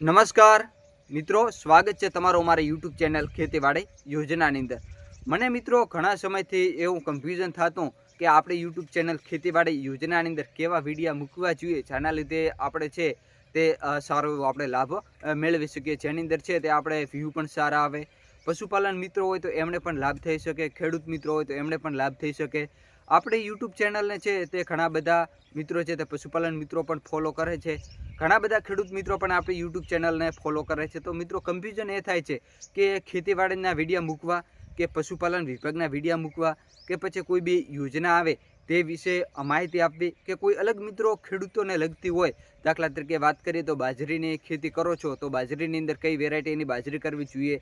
નમસ્કાર. મિત્રો, સ્વાગત છે તમારો અમારી યુટ્યુબ ચેનલ ખેતીવાડી યોજનાની અંદર. મને મિત્રો, ઘણા સમયથી એવું કન્ફ્યુઝન થતું કે આપણે યુટ્યુબ ચેનલ ખેતીવાડી યોજનાની અંદર કેવા વિડીયા મૂકવા જોઈએ, જેના લીધે આપણે છે તે સારો એવો આપણે લાભ મેળવી શકીએ. જેની અંદર છે તે આપણે વ્યૂ પણ સારા આવે. પશુપાલન મિત્રો હોય તો એમણે પણ લાભ થઈ શકે, ખેડૂત મિત્રો હોય તો એમણે પણ લાભ થઈ શકે. આપણે યુટ્યુબ ચેનલને છે તે ઘણા બધા મિત્રો છે તે પશુપાલન મિત્રો પણ ફોલો કરે છે. ઘણા બધા ખેડૂત મિત્રો પણ આપણી યુટ્યુબ ચેનલને ફોલો કરે છે. તો મિત્રો કન્ફ્યુઝન એ થાય છે કે ખેતીવાડીના વિડીયા મૂકવા કે પશુપાલન વિભાગના વિડીયા મૂકવા કે પછી કોઈ બી યોજના આવે તે વિશે માહિતી આપવી કે કોઈ અલગ મિત્રો ખેડૂતોને લગતી હોય, દાખલા તરીકે વાત કરીએ તો બાજરીની ખેતી કરો છો, તો બાજરીની અંદર કઈ વેરાયટીની બાજરી કરવી જોઈએ?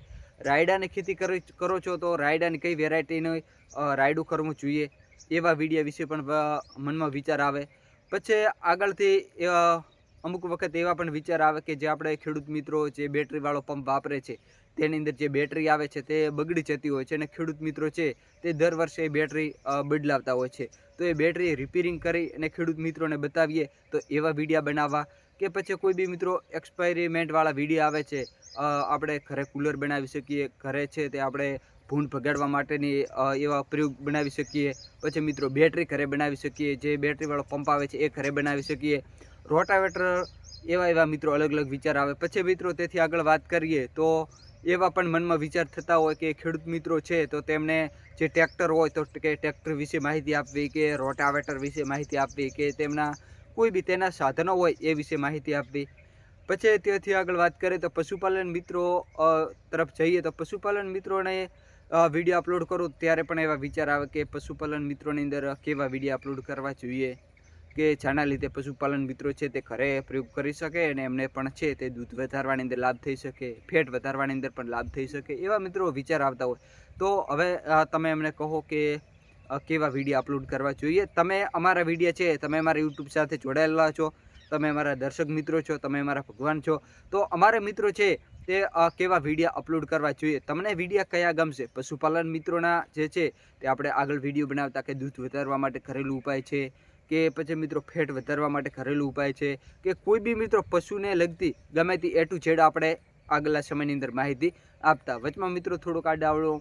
રાયડાની ખેતી કરો છો, તો રાયડાની કઈ વેરાયટીનું રાયડું કરવું જોઈએ? એવા વિડીયા વિશે પણ મનમાં વિચાર આવે. પછી આગળથી અમુક વખત એવા પણ વિચાર આવે કે જે આપણે ખેડૂત મિત્રો જે બેટરીવાળો પંપ વાપરે છે, તેની અંદર જે બેટરી આવે છે તે બગડી જતી હોય છે અને ખેડૂત મિત્રો છે તે દર વર્ષે બેટરી બદલાવતા હોય છે. તો એ બેટરી રિપેરિંગ કરી અને ખેડૂત મિત્રોને બતાવીએ તો એવા વિડીયા બનાવવા કે પછી કોઈ બી મિત્રો એક્સપાયરીમેન્ટવાળા વીડિયો આવે છે આપણે ઘરે કુલર બનાવી શકીએ, ઘરે છે તે આપણે ભૂંડ ભગાડવા માટેની એવા પ્રયોગ બનાવી શકીએ. પછી મિત્રો બેટરી ઘરે બનાવી શકીએ, જે બેટરીવાળો પંપ આવે છે એ ઘરે બનાવી શકીએ. રોટાવેટર એવા એવા મિત્રો અલગ અલગ વિચાર આવે. પછી મિત્રો તેથી આગળ વાત કરીએ તો એવા પણ મનમાં વિચાર થતા હોય કે ખેડૂત મિત્રો છે તો તેમને જે ટ્રેક્ટર હોય તો કે ટ્રેક્ટર વિશે માહિતી આપવી કે રોટાવેટર વિશે માહિતી આપવી કે તેમના કોઈ બી તેના સાધનો હોય એ વિશે માહિતી આપવી. પછી ત્યાંથી આગળ વાત કરીએ તો પશુપાલન મિત્રો તરફ જઈએ તો પશુપાલન મિત્રોને વીડિયો અપલોડ કરું ત્યારે પણ એવા વિચાર આવે કે પશુપાલન મિત્રોની અંદર કેવા વીડિયો અપલોડ કરવા જોઈએ. કે જેના લીધે પશુપાલન મિત્રો છે તે ઘરે પ્રયોગ કરી શકે અને એમને પણ છે તે દૂધ વધારવાની અંદર લાભ થઈ શકે, ફેટ વધારવાની અંદર પણ લાભ થઈ શકે એવા મિત્રો વિચાર આવતા હોય. તો હવે તમે એમને કહો કે કેવા વીડિયો અપલોડ કરવા જોઈએ? તમે અમારા વીડિયો છે, તમે અમારા યુટ્યુબ સાથે જોડાયેલા છો, તમે અમારા દર્શક મિત્રો છો, તમે અમારા ભગવાન છો, તો અમારા મિત્રો છે તે કેવા વીડિયો અપલોડ કરવા જોઈએ? તમને વીડિયો કયા ગમશે? પશુપાલન મિત્રોના જે છે તે આપણે આગળ વીડિયો બનાવતા કે દૂધ વધારવા માટે ઘરેલું ઉપાય છે કે પછી મિત્રો ફેટ વધારવા માટે ઘરેલું ઉપાય છે કે કોઈ બી મિત્રો પશુને લગતી ગમે તે એ ટુ ઝેડ આપણે આગલા સમયની અંદર માહિતી આપતા વચમાં મિત્રો થોડુંક આડાવડો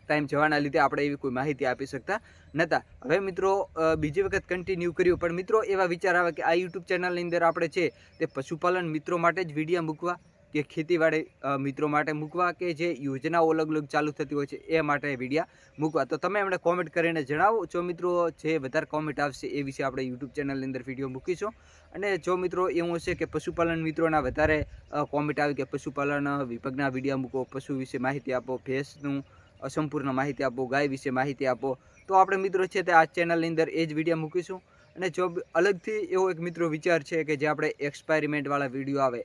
ટાઈમ જવાના લીધે આપણે એવી કોઈ માહિતી આપી શકતા નહોતા હવે મિત્રો બીજી વખત કન્ટિન્યુ કર્યું. પણ મિત્રો એવા વિચાર આવે કે આ યુટ્યુબ ચેનલની અંદર આપણે છે તે પશુપાલન મિત્રો માટે જ વીડિયો મૂકવા કે ખેતીવાડી મિત્રો માટે મૂકવા કે જે યોજનાઓ અલગ અલગ ચાલુ થતી હોય છે એ માટે વિડીયા મૂકવા. તો તમે એમણે કોમેન્ટ કરીને જણાવો. જો મિત્રો જે વધારે કોમેન્ટ આવશે એ વિશે આપણે યુટ્યુબ ચેનલની અંદર વીડિયો મૂકીશું. અને જો મિત્રો એવું હશે કે પશુપાલન મિત્રોના વધારે કોમેન્ટ આવે કે પશુપાલન વિભાગના વીડિયો મૂકો, પશુ વિશે માહિતી આપો, ભેંસનું અસંપૂર્ણ સંપૂર્ણ માહિતી આપો, ગાય વિશે માહિતી આપો, તો આપણે મિત્રો છે તે આ ચેનલની અંદર એ જ વીડિયો મૂકીશું. અને જો અલગથી એવો એક મિત્રો વિચાર છે કે જે આપણે એક્સપાયરીમેન્ટવાળા વીડિયો આવે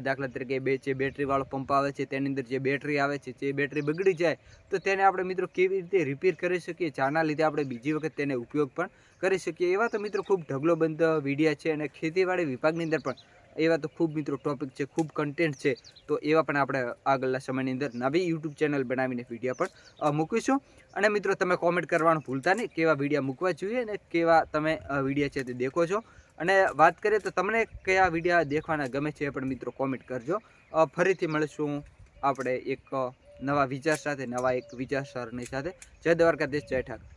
દાખલા તરીકે બે જે બેટરીવાળો પંપ આવે છે, તેની અંદર જે બેટરી આવે છે, જે બેટરી બગડી જાય, તો તેને આપણે મિત્રો કેવી રીતે રિપેર કરી શકીએ જેના લીધે આપણે બીજી વખત તેને ઉપયોગ પણ કરી શકીએ. એવા તો મિત્રો ખૂબ ઢગલોબંધ વિડીયા છે અને ખેતીવાડી વિભાગની અંદર પણ એવા તો ખૂબ મિત્રો ટોપિક છે, ખૂબ કન્ટેન્ટ છે. તો એવા પણ આપણે આગળના સમયની અંદર નવી યુટ્યુબ ચેનલ બનાવીને વીડિયો પણ મૂકીશું. અને મિત્રો તમે કોમેન્ટ કરવાનું ભૂલતા નહીં, કેવા વિડીયા મૂકવા જોઈએ અને કેવા તમે વિડીયા છે તે દેખો છો. અને વાત કરીએ તો તમને કયા વિડીયા દેખવાના ગમે છે એ પણ મિત્રો કોમેન્ટ કરજો. ફરીથી મળીશું આપણે એક નવા વિચાર સાથે, નવા એક વિચારસરણી સાથે. જય દ્વારકાધીશ, જય ઠાકર.